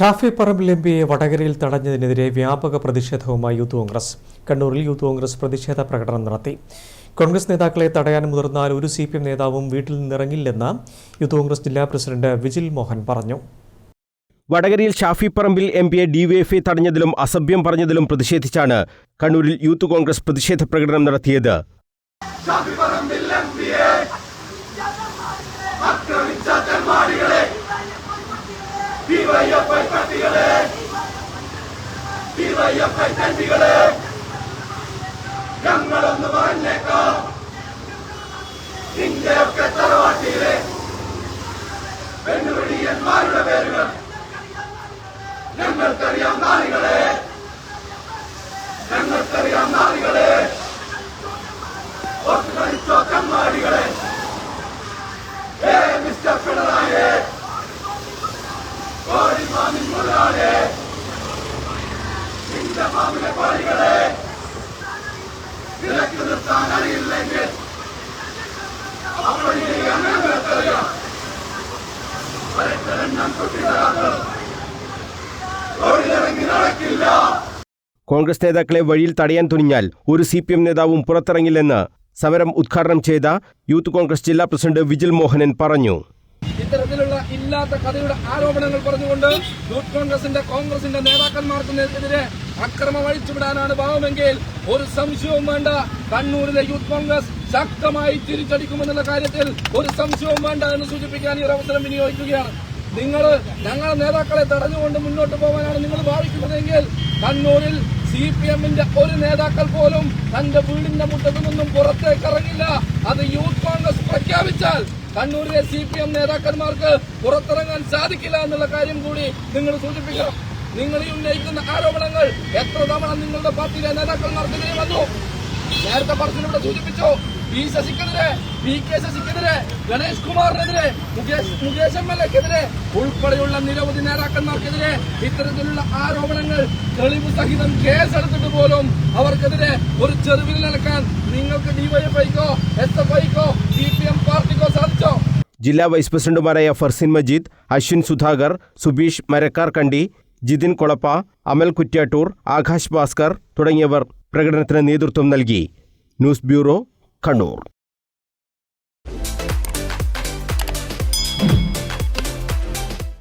Shafi Parambil M പിയെ വടകരയിൽ തടഞ്ഞതിനെതിരെ വ്യാപക പ്രതിഷേധവുമായി യൂത്ത് കോൺഗ്രസ്. കണ്ണൂരിൽ യൂത്ത് കോൺഗ്രസ് പ്രതിഷേധ പ്രകടനം നടത്തി. കോൺഗ്രസ് നേതാക്കളെ തടയാൻ മുതിർന്നാൽ ഒരു സി പി എം നേതാവും വീട്ടിൽ നിന്നിറങ്ങില്ലെന്ന് യൂത്ത് കോൺഗ്രസ് ജില്ലാ പ്രസിഡന്റ് വിജിൽ മോഹൻ പറഞ്ഞു. വടകരയിൽ ഷാഫി പറമ്പിൽ എം പിയെ ഡിവൈഎഫ്ഐ തടഞ്ഞതിലും അസഭ്യം പറഞ്ഞതിലും പ്രതിഷേധിച്ചാണ് കണ്ണൂരിൽ യൂത്ത് കോൺഗ്രസ് പ്രതിഷേധ പ്രകടനം നടത്തിയത്. ഐഎഫ്ഐകളെ ഞങ്ങളൊന്ന് പറഞ്ഞേക്കാം ഇന്ത്യയൊക്കെ തറവാട്ടിയിലെ പെണ്ണുപിടിയന്മാരുടെ പേരുകൾ ഞങ്ങൾക്കറിയാം നാളികളെ. ഞങ്ങൾക്കറിയാം നാളികളെ. ഒട്ട് ഏ മിസ്റ്റർ പിണറായി കോടിമാമി മുതലാളി കോൺഗ്രസ് നേതാക്കളെ വഴിയിൽ തടയാൻ തുനിഞ്ഞാൽ ഒരു സി പി എം നേതാവും പുറത്തിറങ്ങില്ലെന്ന് സമരം ഉദ്ഘാടനം ചെയ്ത യൂത്ത് കോൺഗ്രസ് ജില്ലാ പ്രസിഡന്റ് വിജിൽ മോഹനൻ പറഞ്ഞു. ഇത്തരത്തിലുള്ള ഇല്ലാത്ത കഥയുടെ ആരോപണങ്ങൾ പറഞ്ഞുകൊണ്ട് യൂത്ത് കോൺഗ്രസിന്റെ കോൺഗ്രസിന്റെ നേതാക്കന്മാർക്കെതിരെ അക്രമം അഴിച്ചുവിടാനാണ് ഭാവമെങ്കിൽ ഒരു സംശയവും വേണ്ട. കണ്ണൂരിലെ യൂത്ത് കോൺഗ്രസ് ശക്തമായി തിരിച്ചടിക്കുമെന്നുള്ള കാര്യത്തിൽ ഒരു സംശയവും വേണ്ട എന്ന് സൂചിപ്പിക്കാൻ ഈ ഒരു അവസരം വിനിയോഗിക്കുകയാണ്. നിങ്ങൾ ഞങ്ങളെ നേതാക്കളെ തടഞ്ഞുകൊണ്ട് മുന്നോട്ട് പോകാനാണ് നിങ്ങൾ ഭാവിക്കുന്നതെങ്കിൽ കണ്ണൂരിൽ സി പി എമ്മിന്റെ ഒരു നേതാക്കൾ പോലും തന്റെ വീടിന്റെ മുറ്റത്തു നിന്നും പുറത്തേക്ക് ഇറങ്ങില്ല. അത് യൂത്ത് കോൺഗ്രസ് പ്രഖ്യാപിച്ചാൽ കണ്ണൂരിലെ സി പി എം നേതാക്കന്മാർക്ക് പുറത്തിറങ്ങാൻ സാധിക്കില്ല എന്നുള്ള കാര്യം കൂടി നിങ്ങൾ സൂചിപ്പിക്കണം. നിങ്ങൾ ഈ ഉന്നയിക്കുന്ന ആരോപണങ്ങൾ എത്ര തവണ നിങ്ങളുടെ പാർട്ടിയിലെ നേതാക്കൾ നടത്തുകയും വന്നു? നേരത്തെ പറഞ്ഞിവിടെ സൂചിപ്പിച്ചു പി ശശിക്കെതിരെ പി കെ ശശിക്കെതിരെ ഗണേഷ് കുമാറിനെതിരെ മുകേഷ് മുകേഷ് എം എൽ എക്കെതിരെ ഉൾപ്പെടെയുള്ള നിരവധി നേതാക്കന്മാർക്കെതിരെ ഇത്തരത്തിലുള്ള ആരോപണങ്ങൾ തെളിവ് സഹിതം കേസെടുത്തിട്ട് പോലും അവർക്കെതിരെ ഒരു ചെറുവിൽ നടക്കാൻ നിങ്ങൾക്ക് ഡിവൈഎഫ്ഐക്കോ എസ് എഫ് ഐക്കോ സി പി എം പാർട്ടിക്കോ സാധിച്ചോ? ജില്ലാ വൈസ് പ്രസിഡന്റുമാരായ ഫർസിൻ മജീദ് അശ്വിൻ സുധാകർ സുബീഷ് മരക്കാർ കണ്ടി ജിതിൻ കൊളപ്പ അമൽ കുറ്റ്യാട്ടൂർ ആകാശ് ഭാസ്കർ തുടങ്ങിയവർ പ്രകടനത്തിന് നേതൃത്വം നൽകി. News bureau Kannur.